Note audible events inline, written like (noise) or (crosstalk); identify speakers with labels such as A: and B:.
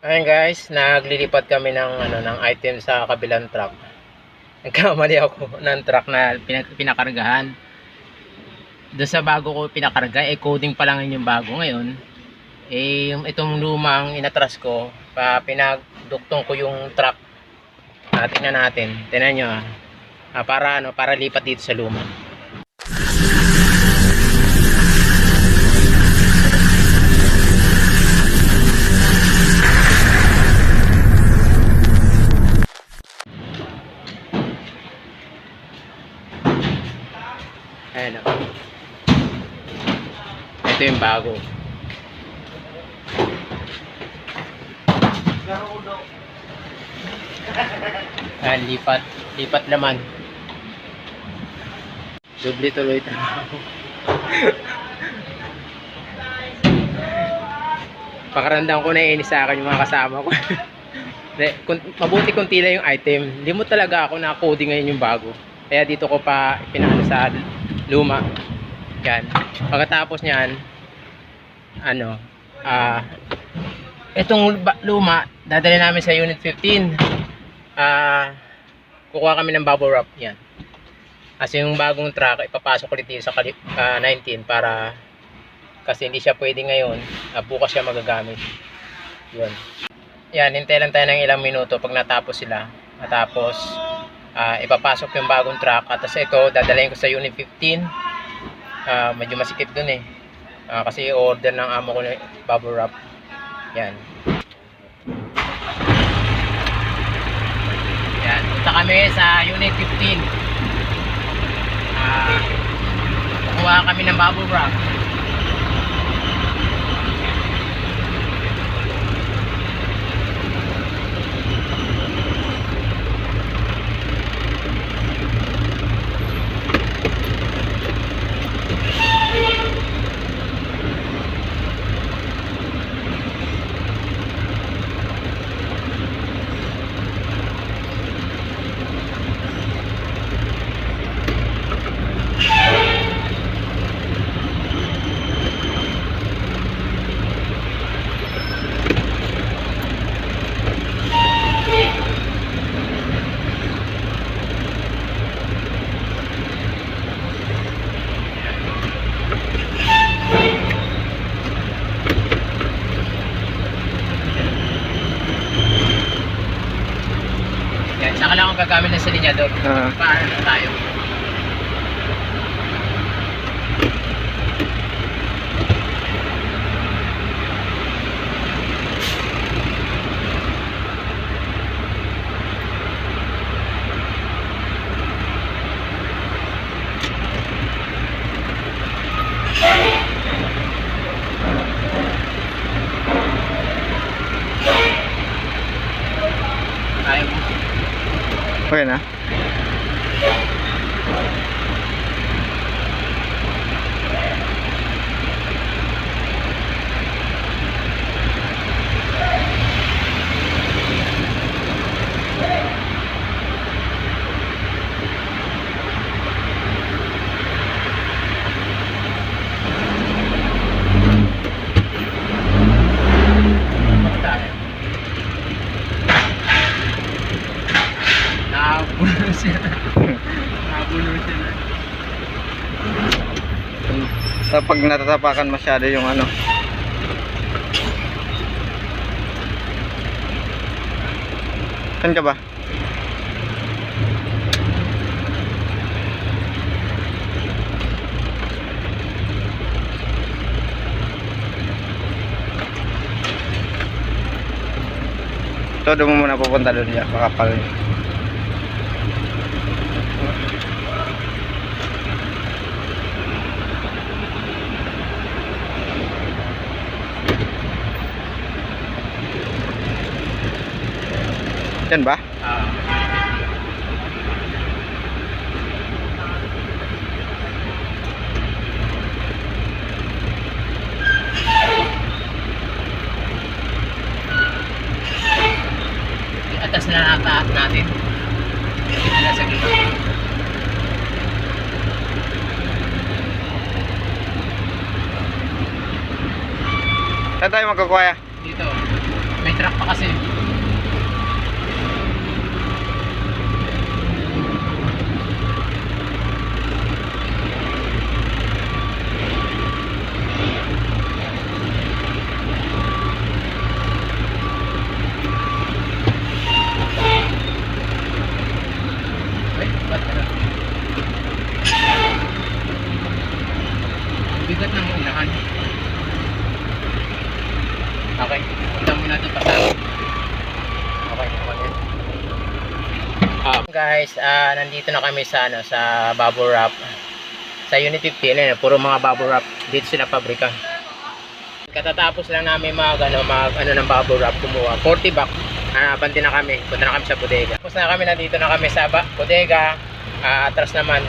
A: Ayun guys, naglilipat kami ng ano ng item sa kabilang truck. Nagkamali ako ng truck na pinag- pinakargahan. Doon sa bago ko pinakarga, eh coding pa lang yun yung bago ngayon. Eh yung itong lumang inatras ko, pa pinagduktong ko yung truck. Ah, tingnan natin. Tingnan nyo ah. Ah, para ano, para lipat dito sa luma. Ayan o. Ito yung bago. Ayan, lipat. Lipat naman. Doble tuloy trabaho. Pakaramdam ko na inis sa akin yung mga kasama ko. (laughs) Mabuti kung tila yung item. Hindi mo talaga ako na-coding ngayon yung bago. Kaya dito ko pa pinano sa luma. Yan. Pagkatapos niyan, ano, ah, itong ba- luma, dadali namin sa unit 15. Ah, kukuha kami ng bubble wrap. Yan. Kasi yung bagong truck, ipapasok ulit dito sa kali- ah, 19 para kasi hindi siya pwede ngayon. ah, bukas siya magagamit. Yun. Yan, hintay lang tayo ng ilang minuto pag natapos sila. Matapos, ah, ipapasok yung bagong truck. At tapos ito, dadalhin ko sa Unit 15. Ah, medyo masikip dun eh. Ah, kasi order ng amo ko na bubble wrap. Yan. Yan, punta kami sa Unit 15. Ah, kukuha kami ng bubble wrap. Yan, saka lang ako gagamit ng silinyador.
B: Ah.
A: Paano na? Tayo mo.
B: Okay na.
A: Nakabulo siya. Nakabulo siya na.
B: Kapag natatapakan masyado yung ano. Saan ka ba? Todo mo muna pupunta doon ya, makapal. Yan ba?
A: Ah. Atas na nataat natin. Nasa gilid.
B: Saan tayo magkukuha?
A: Dito. May truck pa kasi. Okay, punta muna ito pa sa Okay, okay. Ah, guys, ah nandito na kami sa ano sa bubble wrap. Sa Unit 15, eh, puro mga bubble wrap. Dito sila pabrika. Katatapos lang namin mag ano, mag ano ng bubble wrap kumuha. 40 bucks. Ah, bandi na kami. Punta na kami sa bodega. Tapos na kami nandito na kami sa bodega. Ah, atras naman